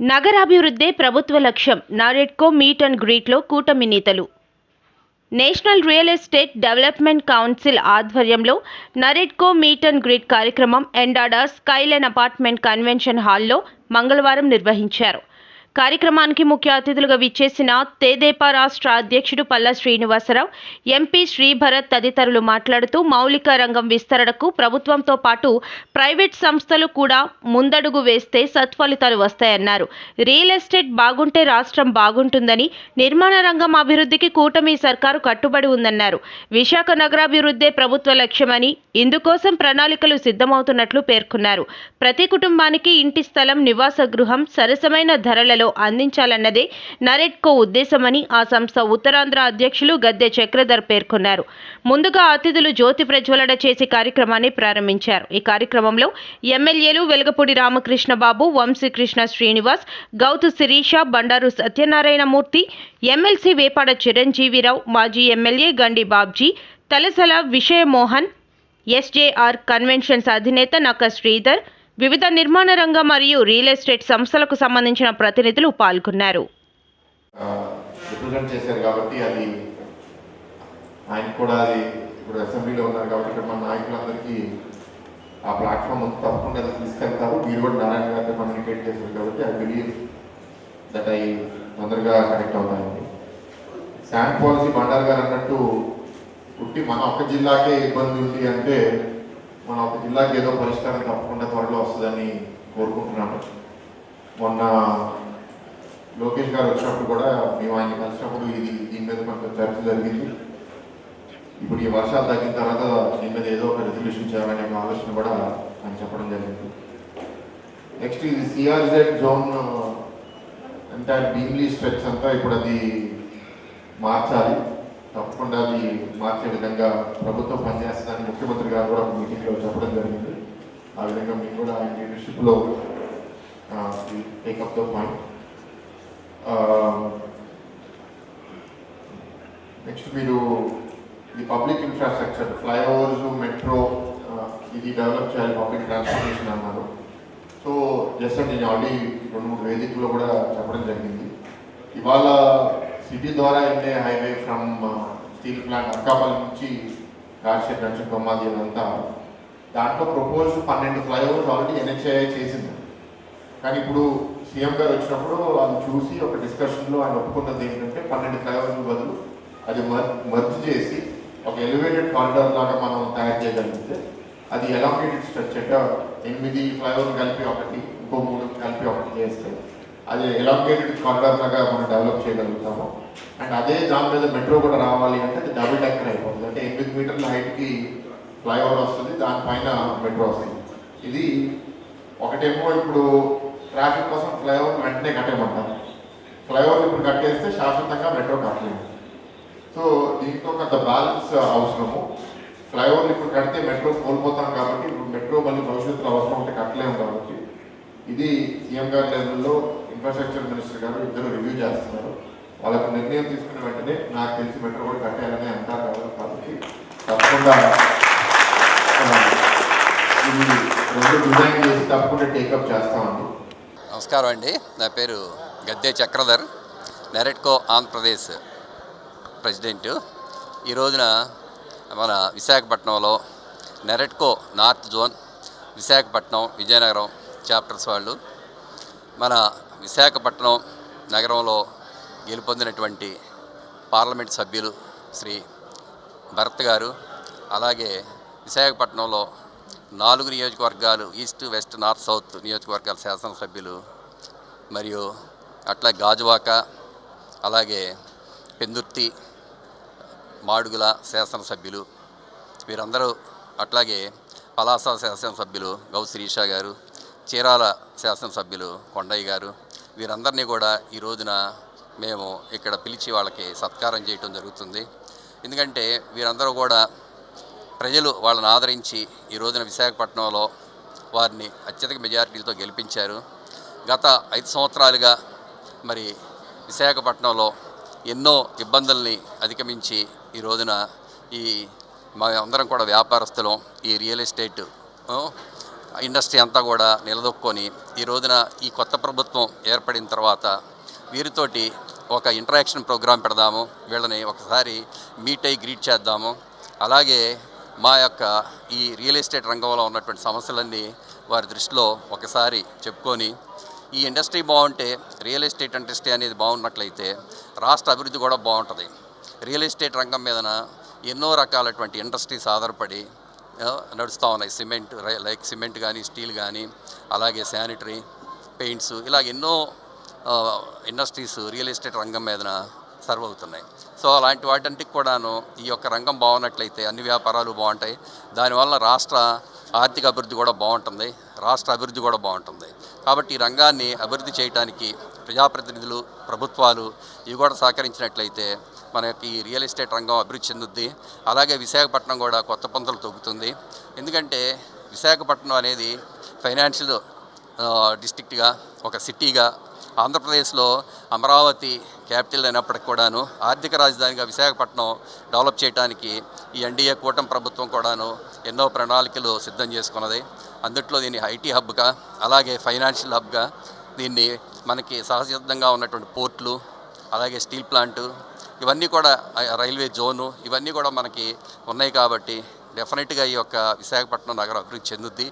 నగరాభివృద్ధే ప్రభుత్వ లక్ష్యం NAREDCO meet and గ్రీట్లో కూటమి నేతలు. National real estate development council ఆధ్వర్యంలో నరెడ్కో మీట్ అండ్ గ్రీట్ కార్యక్రమం ఎండాడా స్కైలైన్ అపార్ట్మెంట్ కన్వెన్షన్ హాల్లో మంగళవారం నిర్వహించారు. కార్యక్రమానికి ముఖ్య అతిథులుగా విచ్చేసిన తేదేపా రాష్ట్ర అధ్యక్షుడు పల్లా శ్రీనివాసరావు ఎంపీ శ్రీభరత్ తదితరులు మాట్లాడుతూ మౌలిక రంగం విస్తరణకు ప్రభుత్వంతో పాటు ప్రైవేట్ సంస్థలు కూడా ముందడుగు వేస్తే సత్ఫలితాలు వస్తాయన్నారు. రియల్ ఎస్టేట్ బాగుంటే రాష్ట్రం బాగుంటుందని నిర్మాణ రంగం అభివృద్ధికి కూటమి సర్కారు కట్టుబడి ఉందన్నారు. విశాఖ నగరాభివృద్ధే ప్రభుత్వ లక్ష్యమని ఇందుకోసం ప్రణాళికలు సిద్ధమవుతున్నట్లు పేర్కొన్నారు. ప్రతి కుటుంబానికి ఇంటి స్థలం నివాస గృహం సరసమైన ధరల ధరలలో అందించాలన్నదే నరెట్కో ఉద్దేశమని ఆ సంస్థ ఉత్తరాంధ్ర అధ్యక్షులు గద్దె చక్రధర్ పేర్కొన్నారు. ముందుగా అతిథులు జ్యోతి ప్రజ్వలన చేసి కార్యక్రమాన్ని ప్రారంభించారు. ఈ కార్యక్రమంలో ఎమ్మెల్యేలు వెలగపూడి రామకృష్ణ బాబు వంశీకృష్ణ శ్రీనివాస్ గౌతు శిరీష బండారు సత్యనారాయణమూర్తి ఎమ్మెల్సీ వేపాడ చిరంజీవిరావు మాజీ MLA Gandi Babji Talasala Vishayamohan SJR conventions అధినేత నక్క శ్రీధర్ వివిధ నిర్మాణ రంగ మరియు రియల్ ఎస్టేట్ సంస్థలకు సంబంధించిన ప్రతినిధులు పాల్గొన్నారు. చేశారు కాబట్టి అది ఆయన కూడా అది ఇప్పుడు అసెంబ్లీలో ఉన్నారు కాబట్టి ఇక్కడ మన నాయకులందరికీ ఆ ప్లాట్ఫామ్ అంతా తప్పకుండా తీసుకెళ్తారు. మీరు కూడా నారాయణ గారితో కమ్యూనికేట్ చేశారు కాబట్టి ఐ బిలీవ్ దట్ ఐ తొందరగా కనెక్ట్ అవుతానండి. శాండ్ పాలసీ బండారు గారు అన్నట్టు పుట్టి మన ఒక్క జిల్లాకే ఇబ్బంది ఉంది అంటే మన ఒక జిల్లాకి ఏదో పరిష్కారం తప్పకుండా త్వరలో వస్తుందని కోరుకుంటున్నాను. మొన్న లోకేష్ గారు వచ్చినప్పుడు కూడా మేము ఆయన కలిసినప్పుడు ఇది దీని మీద కొంచెం చర్చ జరిగింది. ఇప్పుడు ఈ వర్షాలు తగ్గిన తర్వాత దీని మీద ఏదో ఒక రెజల్యూషన్ చేయాలనే ఆలోచన కూడా ఆయన చెప్పడం జరిగింది. నెక్స్ట్ ఇది సిఆర్జెడ్ జోన్ అంటే భీమ్లీ స్ట్రెచ్ అంతా ఇప్పుడు అది మార్చాలి. తప్పకుండా అది మార్చే విధంగా ప్రభుత్వం పనిచేస్తుందని ముఖ్యమంత్రి గారు కూడా ఒక మీటింగ్లో చెప్పడం జరిగింది. ఆ విధంగా మేము కూడా ఆయన లీడర్షిప్లో take up the point next మీరు ఈ పబ్లిక్ ఇన్ఫ్రాస్ట్రక్చర్ ఫ్లైఓవర్స్ మెట్రో ఇది డెవలప్ చేయాలి పబ్లిక్ ట్రాన్స్పోర్టేషన్ అన్నారు. సో జస్ట్ నేను ఆల్రెడీ రెండు మూడు వేదికల్లో కూడా చెప్పడం జరిగింది. ఇవాళ సిటీ ద్వారా వెళ్ళే highway from steel plant Anakapalli నుంచి రాజశేఖర్ జంక్షన్ బొమ్మాది అంతా. దాంట్లో ప్రపోజ్ పన్నెండు ఫ్లైఓవర్స్ ఆల్రెడీ ఎన్హెచ్ఐ చేసింది. కానీ ఇప్పుడు సీఎం గారు వచ్చినప్పుడు అది చూసి ఒక డిస్కషన్లో ఆయన ఒప్పుకున్నది ఏంటంటే పన్నెండు ఫ్లైఓవర్ల బదులు అది మర్జ్ చేసి ఒక ఎలివేటెడ్ కారిడార్ లాగా మనం తయారు చేయగలిగితే అది ఎలాంగేటెడ్ స్ట్రక్చర్ ఎనిమిది ఫ్లైఓవర్ కలిపి ఒకటి ఇంకో మూడు కలిపి ఒకటి చేస్తే అది ఎలాంగేటెడ్ కారిడార్ లాగా మనం డెవలప్ చేయగలుగుతాము. అండ్ అదే దాని మీద మెట్రో కూడా రావాలి అంటే అది డబుల్ డెక్కర్ అయిపోతుంది. అంటే ఎనిమిది మీటర్ల హైట్కి ఫ్లైఓవర్ వస్తుంది దానిపైన మెట్రో వస్తుంది. ఇది ఒకటేమో ఇప్పుడు ట్రాఫిక్ కోసం ఫ్లైఓవర్ వెంటనే కట్టేయమంటారు. ఫ్లైఓవర్ ఇప్పుడు కట్టేస్తే శాశ్వతంగా మెట్రో కట్టలేదు. సో దీంతో కొంత బ్యాలెన్స్ అవసరము. ఫ్లైఓవర్ ఇప్పుడు కడితే మెట్రో కోల్పోతాం కాబట్టి ఇప్పుడు మెట్రో మళ్ళీ భవిష్యత్తులో అవసరం ఉంటే కట్టలేము కాబట్టి ఇది సీఎం గారి లెవెల్లో ఇన్ఫ్రాస్ట్రక్చర్ మినిస్టర్ గారు ఇద్దరు రివ్యూ చేస్తున్నారు. వాళ్ళకు నిర్ణయం తీసుకున్న వెంటనే నాకు తెలిసి మెట్రో కూడా కట్టేయాలని అంటారు కాబట్టి కాబట్టి తప్పకుండా రెండు డిజైన్ చేసి తప్పకుండా టేకప్ చేస్తామండి. నమస్కారం అండి. నా పేరు గద్దె చక్రధర్ నెరెట్కో ఆంధ్రప్రదేశ్ ప్రెసిడెంట్ ఈ రోజున మన విశాఖపట్నంలో NAREDCO north zone Visakhapatnam Vizianagaram chapters వాళ్ళు. మన విశాఖపట్నం నగరంలో గెలుపొందినటువంటి పార్లమెంట్ సభ్యులు శ్రీ భరత్ గారు అలాగే విశాఖపట్నంలో నాలుగు నియోజకవర్గాలు ఈస్ట్ వెస్ట్ నార్త్ సౌత్ నియోజకవర్గాల శాసనసభ్యులు మరియు అట్లా గాజువాక అలాగే పెందుర్తి మాడుగుల శాసనసభ్యులు వీరందరూ అట్లాగే పలాస శాసనసభ్యులు గౌ శిరీష గారు చీరాల శాసనసభ్యులు కొండయ్య గారు వీరందరినీ కూడా ఈ రోజున మేము ఇక్కడ పిలిచి వాళ్ళకి సత్కారం చేయటం జరుగుతుంది. ఎందుకంటే వీరందరూ కూడా ప్రజలు వాళ్ళని ఆదరించి ఈ రోజున విశాఖపట్నంలో వారిని అత్యధిక మెజారిటీలతో గెలిపించారు. గత ఐదు సంవత్సరాలుగా మరి విశాఖపట్నంలో ఎన్నో ఇబ్బందుల్ని అధిగమించి ఈ రోజున ఈ మా అందరం కూడా వ్యాపారస్తులం ఈ రియల్ ఎస్టేట్ ఇండస్ట్రీ అంతా కూడా నిలదొక్కొని ఈ రోజున ఈ కొత్త ప్రభుత్వం ఏర్పడిన తర్వాత వీరితోటి ఒక ఇంటరాక్షన్ ప్రోగ్రాం పెడదాము వీళ్ళని ఒకసారి మీట్ అయ్యి గ్రీట్ చేద్దాము. అలాగే మా యొక్క ఈ రియల్ ఎస్టేట్ రంగంలో ఉన్నటువంటి సమస్యలన్నీ వారి దృష్టిలో ఒకసారి చెప్పుకొని ఈ ఇండస్ట్రీ బాగుంటే రియల్ ఎస్టేట్ ఇండస్ట్రీ అనేది బాగున్నట్లయితే రాష్ట్ర అభివృద్ధి కూడా బాగుంటుంది. రియల్ ఎస్టేట్ రంగం మీదన ఎన్నో రకాలటువంటి ఇండస్ట్రీస్ ఆధారపడి నడుస్తూ ఉన్నాయి. సిమెంట్ లైక్ సిమెంట్ కానీ స్టీల్ కానీ అలాగే శానిటరీ పెయింట్స్ ఇలాగ ఎన్నో ఇండస్ట్రీస్ రియల్ ఎస్టేట్ రంగం మీదన సర్వ్ అవుతున్నాయి. సో అలాంటి వాటింటికి కూడాను ఈ యొక్క రంగం బాగున్నట్లయితే అన్ని వ్యాపారాలు బాగుంటాయి. దానివల్ల రాష్ట్ర ఆర్థిక అభివృద్ధి కూడా బాగుంటుంది. రాష్ట్ర అభివృద్ధి కూడా బాగుంటుంది. కాబట్టి ఈ రంగాన్ని అభివృద్ధి చేయడానికి ప్రజాప్రతినిధులు ప్రభుత్వాలు ఇవి కూడా సహకరించినట్లయితే మన యొక్క ఈ రియల్ ఎస్టేట్ రంగం అభివృద్ధి చెందుద్ది. అలాగే విశాఖపట్నం కూడా కొత్త పంతులు తొక్కుతుంది. ఎందుకంటే విశాఖపట్నం అనేది ఫైనాన్షియల్ డిస్టిక్ట్గా ఒక సిటీగా ఆంధ్రప్రదేశ్లో అమరావతి క్యాపిటల్ అయినప్పటికి కూడాను ఆర్థిక రాజధానిగా విశాఖపట్నం డెవలప్ చేయడానికి ఈ ఎన్డీఏ కూటమి ప్రభుత్వం కూడాను ఎన్నో ప్రణాళికలు సిద్ధం చేసుకున్నది. అందుట్లో దీన్ని ఐటీ హబ్గా అలాగే ఫైనాన్షియల్ హబ్గా దీన్ని మనకి సహసిద్ధంగా ఉన్నటువంటి పోర్ట్లు అలాగే స్టీల్ ప్లాంటు ఇవన్నీ కూడా రైల్వే జోను ఇవన్నీ కూడా మనకి ఉన్నాయి కాబట్టి డెఫినెట్గా ఈ యొక్క విశాఖపట్నం నగరం అభివృద్ధి చెందుద్ది.